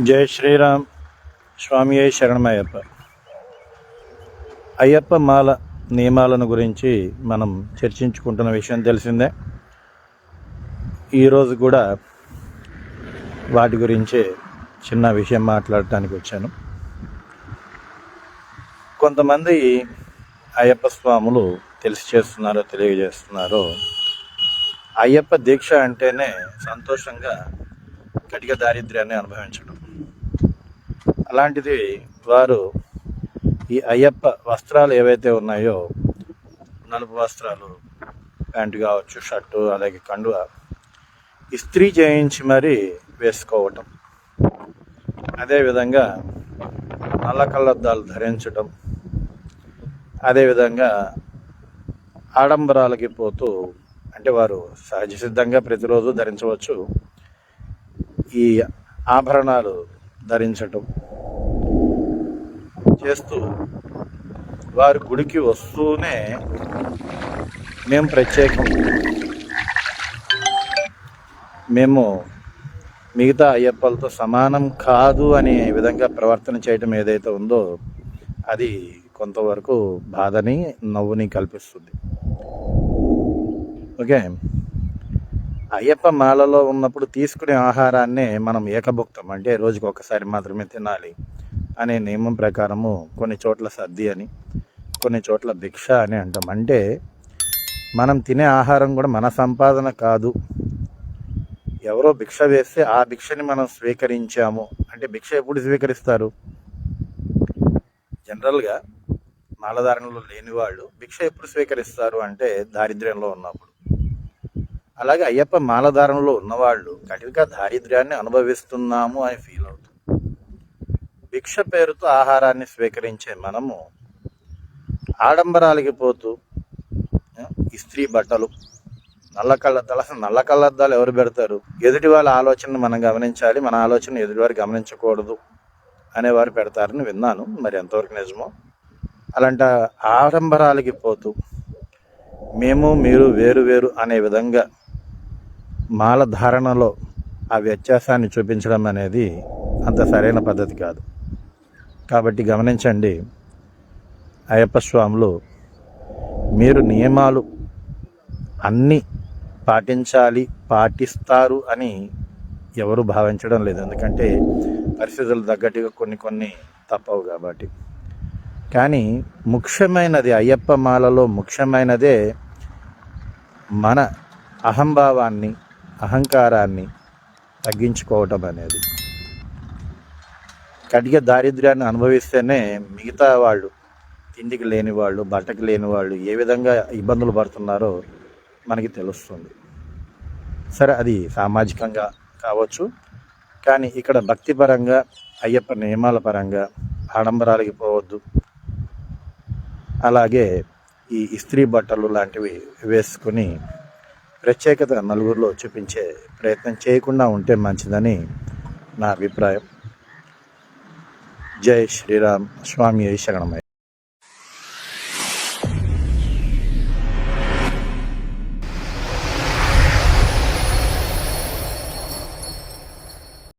జై శ్రీరామ్ స్వామి అయ్య శరణమయ్యప్ప. అయ్యప్ప మాల నియమాలను గురించి మనం చర్చించుకుంటున్న విషయం తెలిసిందే. ఈరోజు కూడా వాటి గురించే చిన్న విషయం మాట్లాడటానికి వచ్చాను. కొంతమంది అయ్యప్ప స్వాములు తెలిసి చేస్తున్నారో తెలియజేస్తున్నారో అయ్యప్ప దీక్ష అంటేనే సంతోషంగా కటిక దారిద్ర్యాన్ని అనుభవించడం అలాంటిది వారు ఈ అయ్యప్ప వస్త్రాలు ఏవైతే ఉన్నాయో నలుపు వస్త్రాలు ప్యాంటు కావచ్చు షర్టు అలాగే కండువ ఇస్త్రీ చేయించి మరీ వేసుకోవటం. అదేవిధంగా నల్ల కళ్ళద్దాలు ధరించటం. అదేవిధంగా ఆడంబరాలకి పోతూ అంటే వారు సహజ సిద్ధంగా ప్రతిరోజు ధరించవచ్చు. ఈ ఆభరణాలు ధరించటం చేస్తూ వారి గుడికి వస్తూనే మేము ప్రత్యేకం. మేము మిగతా అయ్యప్పలతో సమానం కాదు అనే విధంగా ప్రవర్తన చేయటం ఏదైతే ఉందో అది కొంతవరకు బాధని నవ్వుని కల్పిస్తుంది. ఓకే? అయ్యప్ప మాలలో ఉన్నప్పుడు తీసుకునే ఆహారాన్నే మనం ఏకభుక్తం. అంటే రోజుకు ఒకసారి మాత్రమే తినాలి అనే నియమం ప్రకారము కొన్ని చోట్ల సర్ది అని కొన్ని చోట్ల భిక్ష అని అంటాం. అంటే మనం తినే ఆహారం కూడా మన సంపాదన కాదు. ఎవరో భిక్ష వేస్తే ఆ భిక్షని మనం స్వీకరించాము. అంటే భిక్ష ఎప్పుడు స్వీకరిస్తారు? జనరల్గా మాలధారణలో లేని వాళ్ళు భిక్ష ఎప్పుడు స్వీకరిస్తారు అంటే దారిద్ర్యంలో ఉన్నప్పుడు. అలాగే అయ్యప్ప మాలధారంలో ఉన్నవాళ్ళు కటిక దారిద్ర్యాన్ని అనుభవిస్తున్నాము అని ఫీల్ అవుతుంది భిక్ష పేరుతో ఆహారాన్ని స్వీకరించే మనము ఆడంబరాలకి పోతూ ఇస్త్రీ బట్టలు నల్ల కళ్ళద్దాలు అసలు నల్ల కళ్ళద్దాలు ఎవరు పెడతారు? ఎదుటి వాళ్ళ ఆలోచనను మనం గమనించాలి మన ఆలోచన ఎదుటివారు గమనించకూడదు అనేవారు పెడతారని విన్నాను. మరి ఎంతవరకు నిజమో? అలాంటి ఆడంబరాలకి పోతూ మేము మీరు వేరు వేరు అనే విధంగా మాల ధారణలో ఆ వ్యత్యాసాన్ని చూపించడం అనేది అంత సరైన పద్ధతి కాదు. కాబట్టి గమనించండి అయ్యప్ప స్వాములు మీరు నియమాలు అన్నీ పాటించాలి పాటిస్తారు అని ఎవరు భావించడం లేదు. ఎందుకంటే పరిస్థితులు తగ్గట్టుగా కొన్ని కొన్ని తప్పవు కాబట్టి. కానీ ముఖ్యమైనది అయ్యప్ప మాలలో ముఖ్యమైనదే మన అహంభావాన్ని అహంకారాన్ని తగ్గించుకోవటం అనేది. కటిక దారిద్ర్యాన్ని అనుభవిస్తేనే మిగతా వాళ్ళు తిండికి లేని వాళ్ళు బట్టకి లేని వాళ్ళు ఏ విధంగా ఇబ్బందులు పడుతున్నారో మనకి తెలుస్తుంది. సరే అది సామాజికంగా కావచ్చు. కానీ ఇక్కడ భక్తిపరంగా అయ్యప్ప నియమాల పరంగా ఆడంబరాలకి పోవద్దు. అలాగే ఈ ఇస్త్రీ బట్టలు లాంటివి వేసుకుని ప్రత్యేకత నలుగురిలో చూపించే ప్రయత్నం చేయకుండా ఉంటే మంచిదని నా అభిప్రాయం. జై శ్రీరామ్ స్వామి శరణమయ్య